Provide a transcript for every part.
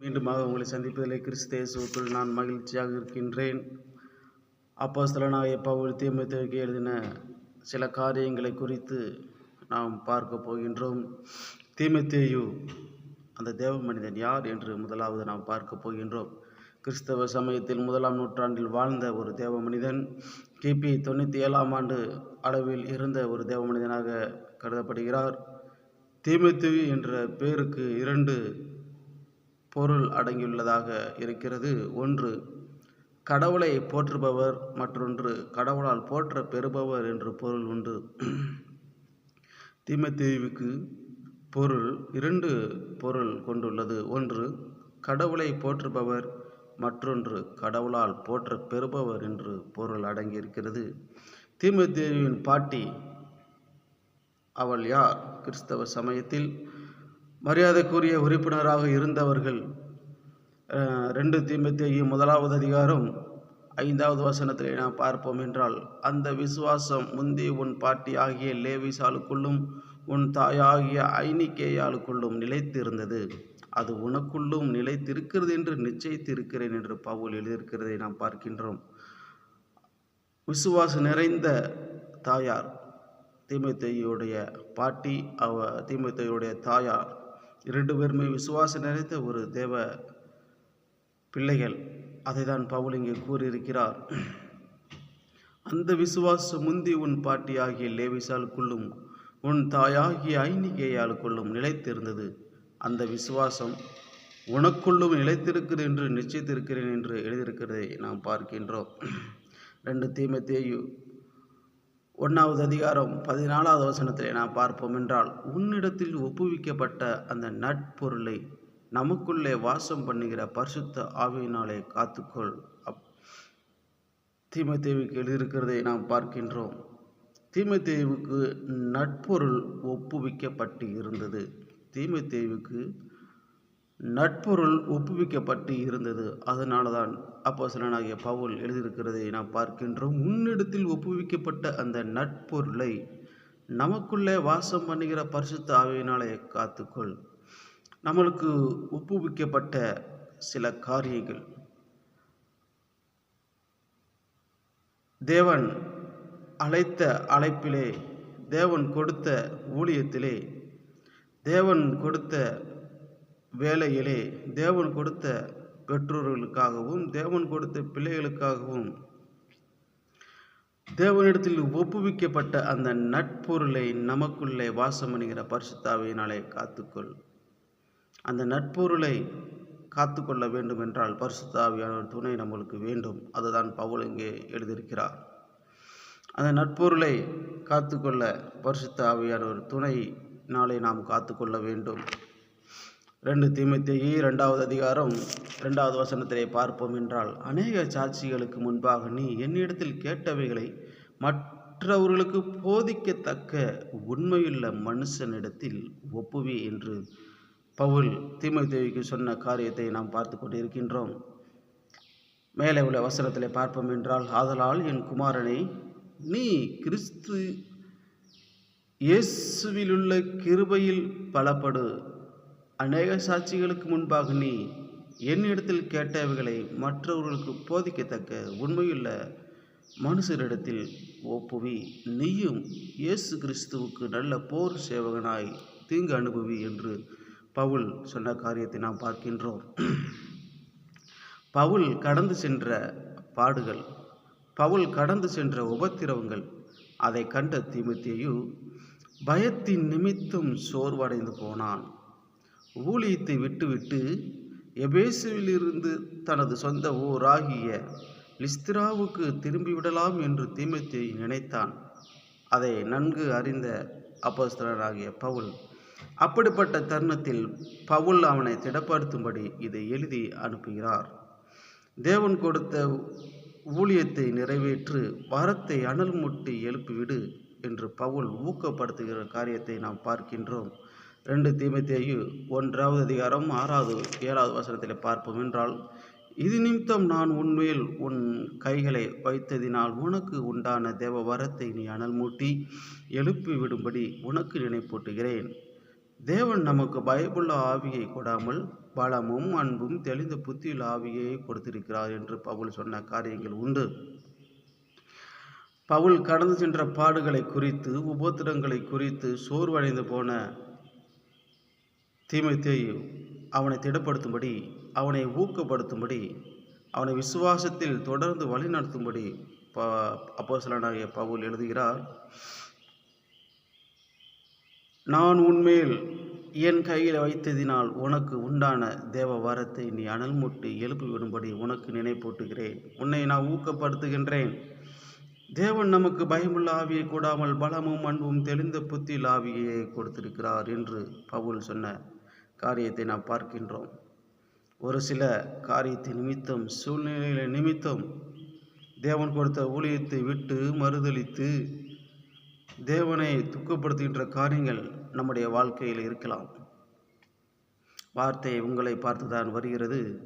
மீண்டுமாக உங்களை சந்திப்பதிலே கிறிஸ்து நான் மகிழ்ச்சியாக இருக்கின்றேன். அப்போஸ்தலனாகிய பவுல் தீமோத்தேயுக்கு எழுதின சில காரியங்களை குறித்து நாம் பார்க்க போகின்றோம். தீமோத்தேயு அந்த தேவ மனிதன் யார் என்று முதலாவது நாம் பார்க்க போகின்றோம். கிறிஸ்தவ சமயத்தில் முதலாம் நூற்றாண்டில் வாழ்ந்த ஒரு தேவ மனிதன் கிபி தொண்ணூற்றி ஏழாம் ஆண்டு அளவில் இருந்த ஒரு தேவ மனிதனாக கருதப்படுகிறார். தீமோத்தேயு என்ற பெயருக்கு இரண்டு பொருள் அடங்கியுள்ளதாக இருக்கிறது. ஒன்று கடவுளை போற்றுபவர் மற்றொன்று கடவுளால் போற்ற பெறுபவர் என்று பொருள் உண்டு. தீமத்தீவுக்கு பொருள் இரண்டு பொருள் கொண்டுள்ளது. ஒன்று கடவுளை போற்றுபவர் மற்றொன்று கடவுளால் போற்ற பெறுபவர் என்று பொருள் அடங்கியிருக்கிறது. தீமத்தேவியின் பாட்டி அவள் யார்? கிறிஸ்தவ சமயத்தில் மரியாதைக்குரிய உறுப்பினராக இருந்தவர்கள் ரெண்டு தீமத்தேயு முதலாவது அதிகாரம் ஐந்தாவது வசனத்திலே நாம் பார்ப்போம் என்றால் அந்த விசுவாசம் முந்தி உன் பாட்டி ஆகிய லேவிசாலுக்குள்ளும் உன் தாயாகிய ஐனிக்கேயாளுக்குள்ளும் நிலைத்திருந்தது. அது உனக்குள்ளும் நிலைத்திருக்கிறது என்று நிச்சயித்திருக்கிறேன் என்று பவுல் எழுதியிருக்கிறதை நாம் பார்க்கின்றோம். விசுவாசம் நிறைந்த தாயார் தீமைத்தையுடைய பாட்டி அவ தீமைத்தையுடைய தாயார் இரண்டு பேருமே விசுவாசம் நிறைந்த ஒரு தேவ பிள்ளைகள். அதை தான் பவுல் இங்கே கூறியிருக்கிறார். அந்த விசுவாசம் முந்தி உன் பாட்டி ஆகிய லேவிசாலுக்குள்ளும் உன் தாயாகிய ஐனிகேயாளுக்குள்ளும் நிலைத்திருந்தது. அந்த விசுவாசம் உனக்குள்ளும் நிலைத்திருக்கிறது என்று நிச்சயத்திருக்கிறேன் என்று எழுதியிருக்கிறதை நாம் பார்க்கின்றோம். ரெண்டு தீமத்தேயு ஒன்றாவது அதிகாரம் பதினாலாவது வசனத்திலே நாம் பார்ப்போம் என்றால் உன்னிடத்தில் ஒப்புவிக்கப்பட்ட அந்த நட்பொருளை நமக்குள்ளே வாசம் பண்ணுகிற பரிசுத்த ஆவியினாலே காத்துக்கொள். அப் தீமை தேவிக்கு எழுதியிருக்கிறதை நாம் பார்க்கின்றோம். தீமை தேவுக்கு நட்பொருள் ஒப்புவிக்கப்பட்டு இருந்தது. தீமை தேவுக்கு நட்பொருள் ஒப்புவிக்கப்பட்டு இருந்தது. அதனால தான் அப்போஸ்தலனாகிய பவுல் எழுதியிருக்கிறதை நாம் பார்க்கின்றோம். முன்னிடத்தில் ஒப்புவிக்கப்பட்ட அந்த நட்பொருளை நமக்குள்ளே வாசம் பண்ணுகிற பரிசுத்த ஆவியினாலே காத்துக்கொள். நம்மளுக்கு ஒப்புவிக்கப்பட்ட சில காரியங்கள். தேவன் அழைத்த அழைப்பிலே தேவன் கொடுத்த ஊழியத்திலே தேவன் கொடுத்த வேலையிலே தேவன் கொடுத்த பெற்றோர்களுக்காகவும் தேவன் கொடுத்த பிள்ளைகளுக்காகவும் தேவனிடத்தில் ஒப்புவிக்கப்பட்ட அந்த நட்பொருளை நமக்குள்ளே வாசம் பண்ணுகிற பரிசுத்தாவியினாலே காத்துக்கொள். அந்த நட்பொருளை காத்துக்கொள்ள வேண்டும் என்றால் பரிசுத்தாவியான துணை நம்மளுக்கு வேண்டும். அதுதான் பவுல் இங்கே எழுதியிருக்கிறார். அந்த நட்பொருளை காத்துக்கொள்ள பரிசுத்தாவியான ஒரு துணை நாளை நாம் காத்துக்கொள்ள வேண்டும். ரெண்டு தீமத்தேயு இரண்டாவது அதிகாரம் இரண்டாவது வசனத்திலே பார்ப்போம் என்றால் அநேக சாட்சிகளுக்கு முன்பாக நீ என்னிடத்தில் கேட்டவைகளை மற்றவர்களுக்கு போதிக்கத்தக்க உண்மையுள்ள மனுஷனிடத்தில் ஒப்புவி என்று பவுல் தீமைத்தேவிக்கு சொன்ன காரியத்தை நாம் பார்த்து கொண்டிருக்கின்றோம். மேலே உள்ள வசனத்திலே பார்ப்போம் என்றால் ஆதலால் என் குமாரனை நீ கிறிஸ்து இயேசுவிலுள்ள கிருபையில் பலப்படு. அநேக சாட்சிகளுக்கு முன்பாக நீ என்னிடத்தில் கேட்டவைகளை மற்றவர்களுக்கு போதிக்கத்தக்க உண்மையுள்ள மனுஷரிடத்தில் ஒப்புவி. நீயும் இயேசு கிறிஸ்துவுக்கு நல்ல போர் சேவகனாய் தீங்கு அனுபவி என்று பவுல் சொன்ன காரியத்தை நாம் பார்க்கின்றோம். பவுல் கடந்து சென்ற பாடுகள் பவுல் கடந்து சென்ற உபத்திரவங்கள் அதை கண்ட திமுத்தியு பயத்தின் நிமித்தம் சோர்வடைந்து போனான். ஊழியத்தை விட்டுவிட்டு எபேசுவிலிருந்து தனது சொந்த ஊராகிய லிஸ்திராவுக்கு திரும்பிவிடலாம் என்று தீமத்தை நினைத்தான். அதை நன்கு அறிந்த அப்போஸ்தலனாகிய பவுல் அப்படிப்பட்ட தருணத்தில் பவுல் அவனை திடப்படுத்தும்படி இதை எழுதி அனுப்புகிறார். தேவன் கொடுத்த ஊழியத்தை நிறைவேற்று வாரத்தை அனல் முட்டி எழுப்பிவிடு என்று பவுல் ஊக்கப்படுத்துகிற காரியத்தை நாம் பார்க்கின்றோம். ரெண்டு தீமத்தேயு ஒன்றாவது அதிகாரம் ஆறாவது ஏழாவது வசனத்தில் பார்ப்போம் என்றால் இது நிமித்தம் நான் உண்மையில் உன் கைகளை வைத்ததினால் உனக்கு உண்டான தேவ வரத்தை நீ அனல் மூட்டி எழுப்பி விடும்படி உனக்கு நினைப்பூட்டுகிறேன். தேவன் நமக்கு பயப்புள்ள ஆவியை கொடாமல் பலமும் அன்பும் தெளிந்த புத்தியுள்ள ஆவியை கொடுத்திருக்கிறார் என்று பவுல் சொன்ன காரியங்கள் உண்டு. பவுல் கடந்து சென்ற பாடுகளை குறித்து உபோத்திரங்களை குறித்து சோர்வடைந்து போன தீமைத்தேயு அவனை திடப்படுத்தும்படி அவனை ஊக்கப்படுத்தும்படி அவனை விசுவாசத்தில் தொடர்ந்து வழிநடத்தும்படி ப அப்போசலனாகிய பவுல் எழுதுகிறார் நான் உன்மேல் என் கையில் வைத்ததினால் உனக்கு உண்டான தேவ வரத்தை நீ அனல் மூட்டி எழுப்பி விடும்படி உனக்கு நினைப்பூட்டுகிறேன். உன்னை நான் ஊக்கப்படுத்துகின்றேன். தேவன் நமக்கு பயமுள்ள ஆவியை கூடாமல் பலமும் அன்பும் தெளிந்த புத்தியில் ஆவியை கொடுத்திருக்கிறார் என்று பவுல் சொன்ன காரியத்தை நாம் பார்க்கின்றோம். ஒரு சில காரியத்தின் நிமித்தம் சூழ்நிலை நிமித்தம் தேவன் கொடுத்த ஊழியத்தை விட்டு மறுதளித்து தேவனை துக்கப்படுத்துகின்ற காரியங்கள் நம்முடைய வாழ்க்கையில் இருக்கலாம். வார்த்தை உங்களை பார்த்துதான் வருகிறது.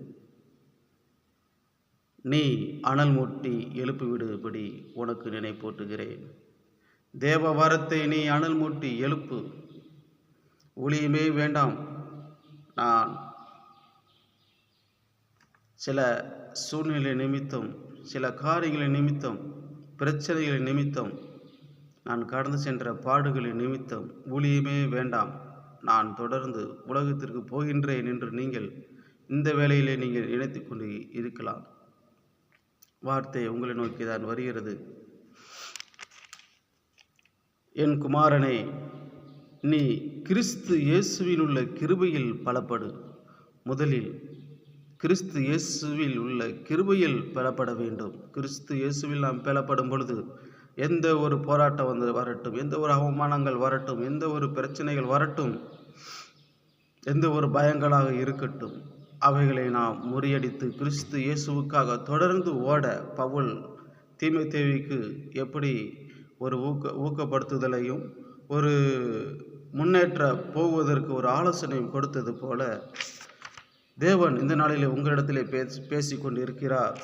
நீ அனல் மூட்டி எழுப்பிவிடுபடி உனக்கு நினைப்பூட்டுகிறேன். தேவ வாரத்தை நீ அனல் மூட்டி எழுப்பு. ஒளியுமே வேண்டாம். நான் சில சூழ்நிலை நிமித்தம் சில காரியங்களின் நிமித்தம் பிரச்சனைகளின் நிமித்தம் நான் கடந்து சென்ற பாடுகளின் நிமித்தம் ஊழியமே வேண்டாம். நான் தொடர்ந்து உலகத்திற்கு போகின்றேன் என்று நீங்கள் இந்த வேளையிலே நீங்கள் இணைத்து கொண்டு இருக்கலாம். வார்த்தை உங்களை நோக்கி தான் வருகிறது. என் குமாரனை நீ கிறிஸ்து இயேசுவில் உள்ள கிருபையில் பலப்படு. முதலில் கிறிஸ்து இயேசுவில் உள்ள கிருபையில் பெறப்பட வேண்டும். கிறிஸ்து இயேசுவில் நாம் பெறப்படும் பொழுது எந்த ஒரு போராட்டம் வந்து வரட்டும் எந்த ஒரு அவமானங்கள் வரட்டும் எந்த ஒரு பிரச்சனைகள் வரட்டும் எந்த ஒரு பயங்களாக இருக்கட்டும் அவைகளை நாம் முறியடித்து கிறிஸ்து இயேசுவுக்காக தொடர்ந்து ஓட பவுல் தீமை தேவிக்கு எப்படி ஒரு ஊக்க ஊக்கப்படுத்துதலையும் ஒரு முன்னேற்ற போவதற்கு ஒரு ஆலோசனையும் கொடுத்தது போல தேவன் இந்த நாளிலே உங்களிடத்திலே பேசி பேசிக்கொண்டு இருக்கிறார்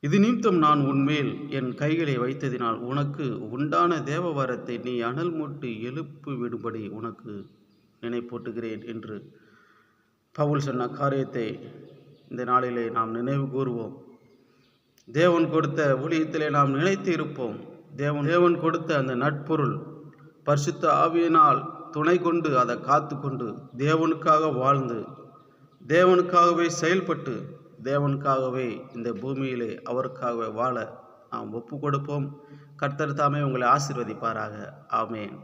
இது நிமித்தம் நான் உன்மேல் என் கைகளை வைத்ததினால் உனக்கு உண்டான தேவ வரத்தை நீ அனல் மூட்டு எழுப்பு விடும்படி உனக்கு நினைப்பூட்டுகிறேன் என்று பவுல் சொன்ன காரியத்தை இந்த நாளிலே நாம் நினைவு கூறுவோம். தேவன் கொடுத்த ஊழியத்திலே நாம் நினைத்து இருப்போம். தேவன் தேவன் கொடுத்த அந்த நட்பொருள் பரிசுத்த ஆவியினால் துணை கொண்டு அதை காத்து கொண்டு தேவனுக்காக வாழ்ந்து தேவனுக்காகவே செயல்பட்டு தேவனுக்காகவே இந்த பூமியிலே அவருக்காகவே வாழ நாம் ஒப்பு கொடுப்போம் கர்த்தர் தாமே உங்களை ஆசிர்வதிப்பாராக. ஆமேன்.